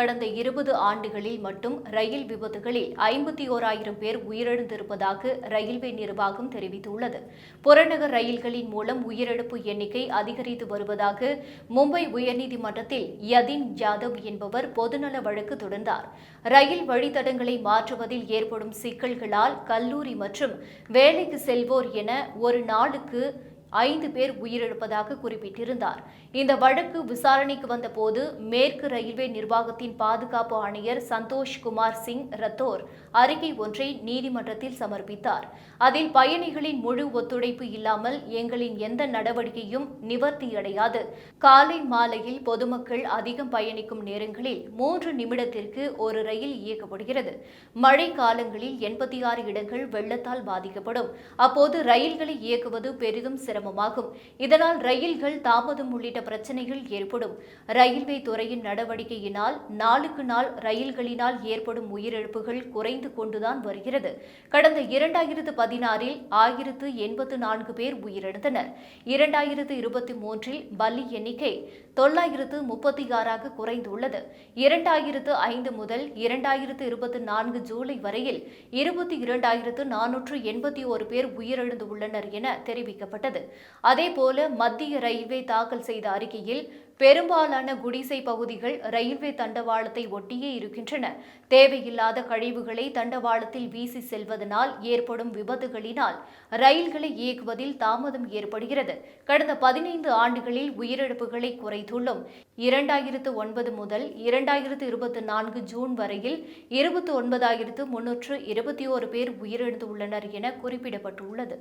கடந்த இருபது ஆண்டுகளில் மட்டும் ரயில் விபத்துகளில் ஐம்பத்தி ஓராயிரம் பேர் உயிரிழந்திருப்பதாக ரயில்வே நிர்வாகம் தெரிவித்துள்ளது. புறநகர் ரயில்களின் மூலம் உயிரிழப்பு எண்ணிக்கை அதிகரித்து வருவதாக மும்பை உயர்நீதிமன்றத்தில் யதின் ஜாதவ் என்பவர் பொதுநல வழக்கு தொடர்ந்தார். ரயில் வழித்தடங்களை மாற்றுவதில் ஏற்படும் சிக்கல்களால் கல்லூரி மற்றும் வேலைக்கு செல்வோர் என ஒரு நாளுக்கு ஐந்து பேர் உயிரிழப்பதாக குறிப்பிட்டிருந்தார். இந்த வழக்கு விசாரணைக்கு வந்தபோது மேற்கு ரயில்வே நிர்வாகத்தின் பாதுகாப்பு ஆணையர் சந்தோஷ் குமார் சிங் ரத்தோர் அறிக்கை ஒன்றை நீதிமன்றத்தில் சமர்ப்பித்தார். அதில் பயணிகளின் முழு ஒத்துழைப்பு இல்லாமல் எங்களின் எந்த நடவடிக்கையும் நிவர்த்தியடையாது. காலை மாலையில் பொதுமக்கள் அதிகம் பயணிக்கும் நேரங்களில் மூன்று நிமிடத்திற்கு ஒரு ரயில் இயக்கப்படுகிறது. மழை காலங்களில் எண்பத்தி ஆறு இடங்கள் வெள்ளத்தால் பாதிக்கப்படும். அப்போது ரயில்களை இயக்குவது பெரிதும் சிறப்பு சிரமமாகும். இதனால் ரயில்கள் தாமதம் உள்ளிட்ட பிரச்சனைகள் ஏற்படும். ரயில்வே துறையின் நடவடிக்கையினால் நாளுக்கு நாள் ரயில்களினால் ஏற்படும் உயிரிழப்புகள் குறைந்து கொண்டுதான் வருகிறது. கடந்த இரண்டாயிரத்து பதினாறில் ஆயிரத்து எண்பத்து நான்கு பேர் உயிரிழந்தனர். இரண்டாயிரத்து இருபத்தி மூன்றில் பலி எண்ணிக்கை தொள்ளாயிரத்து முப்பத்தி ஆறாக குறைந்துள்ளது. இரண்டாயிரத்து ஐந்து முதல் இரண்டாயிரத்து இருபத்தி நான்கு ஜூலை வரையில் இருபத்தி இரண்டாயிரத்து நானூற்று எண்பத்தி ஒரு பேர் உயிரிழந்துள்ளனர் என தெரிவிக்கப்பட்டது. அதேபோல மத்திய ரயில்வே தாக்கல் செய்த அறிக்கையில் பெரும்பாலான குடிசை பகுதிகள் ரயில்வே தண்டவாளத்தை ஒட்டியே இருக்கின்றன. தேவையில்லாத கழிவுகளை தண்டவாளத்தில் வீசி செல்வதனால் ஏற்படும் விபத்துகளினால் ரயில்களை இயக்குவதில் தாமதம் ஏற்படுகிறது. கடந்த பதினைந்து ஆண்டுகளில் உயிரிழப்புகளை குறைத்துள்ளோம். இரண்டாயிரத்து ஒன்பது முதல் இரண்டாயிரத்து இருபத்தி நான்கு ஜூன் வரையில் இருபத்தி ஒன்பதாயிரத்து முன்னூற்று இருபத்தி ஓரு பேர் உயிரிழந்துள்ளனர் என குறிப்பிடப்பட்டுள்ளது.